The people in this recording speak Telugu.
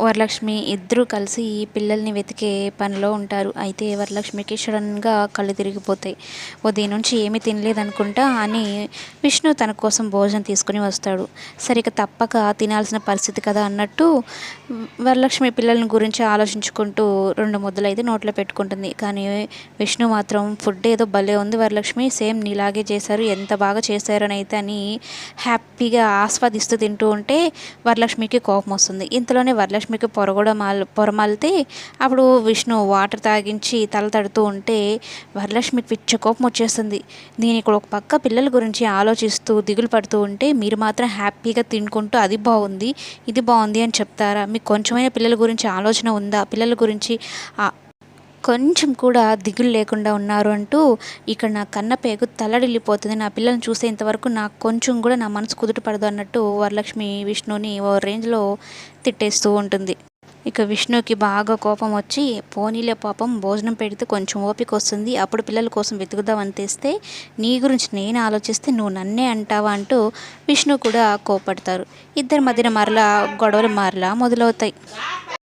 వరలక్ష్మి ఇద్దరూ కలిసి ఈ పిల్లల్ని వెతికే పనిలో ఉంటారు. అయితే వరలక్ష్మికి సడన్గా కళ్ళు తిరిగిపోతాయి. ఉదయం నుంచి ఏమీ తినలేదనుకుంటా అని విష్ణు తన కోసం భోజనం తీసుకుని వస్తాడు. సరిక తప్పక తినాల్సిన పరిస్థితి కదా అన్నట్టు వరలక్ష్మి పిల్లల గురించి ఆలోచించుకుంటూ రెండు ముద్దలు అయితే నోట్లో పెట్టుకుంటుంది. కానీ విష్ణు మాత్రం ఫుడ్ ఏదో భలే ఉంది వరలక్ష్మి సేమ్ నీలాగే చేశారు ఎంత బాగా చేశారని అయితే అని హ్యాపీగా ఆస్వాదిస్తూ తింటూ ఉంటే వరలక్ష్మికి కోపం వస్తుంది. ఇంతలోనే వరలక్ష్మి లక్ష్మికి పొరగడ మాల్ పొరమల్తే అప్పుడు విష్ణు వాటర్ తాగించి తల తడుతూ ఉంటే వరలక్ష్మికి పిచ్చ కోపం వచ్చేస్తుంది. నేను ఇక్కడ ఒక పక్క పిల్లల గురించి ఆలోచిస్తూ దిగులు పడుతూ ఉంటే మీరు మాత్రం హ్యాపీగా తినుకుంటూ అది బాగుంది ఇది బాగుంది అని చెప్తారా? మీకు కొంచెమైనా పిల్లల గురించి ఆలోచన ఉందా? పిల్లల గురించి కొంచెం కూడా దిగులు లేకుండా ఉన్నారు అంటూ ఇక్కడ నా కన్న పేగు తల్లడిల్లిపోతుంది నా పిల్లల్ని చూసేంతవరకు నాకు కొంచెం కూడా నా మనసు కుదుట పడదు అన్నట్టు వరలక్ష్మి విష్ణుని ఓ రేంజ్లో తిట్టేస్తూ ఉంటుంది. ఇక విష్ణుకి బాగా కోపం వచ్చి పోనీలే పాపం భోజనం పెడితే కొంచెం ఓపిక వస్తుంది. అప్పుడు పిల్లల కోసం వెతుకుదాం తెస్తే నీ గురించి నేను ఆలోచిస్తే నువ్వు నన్నే అంటావా అంటూ విష్ణు కూడా కోపడతారు. ఇద్దరి మధ్యన మరలా గొడవలు మరలా మొదలవుతాయి.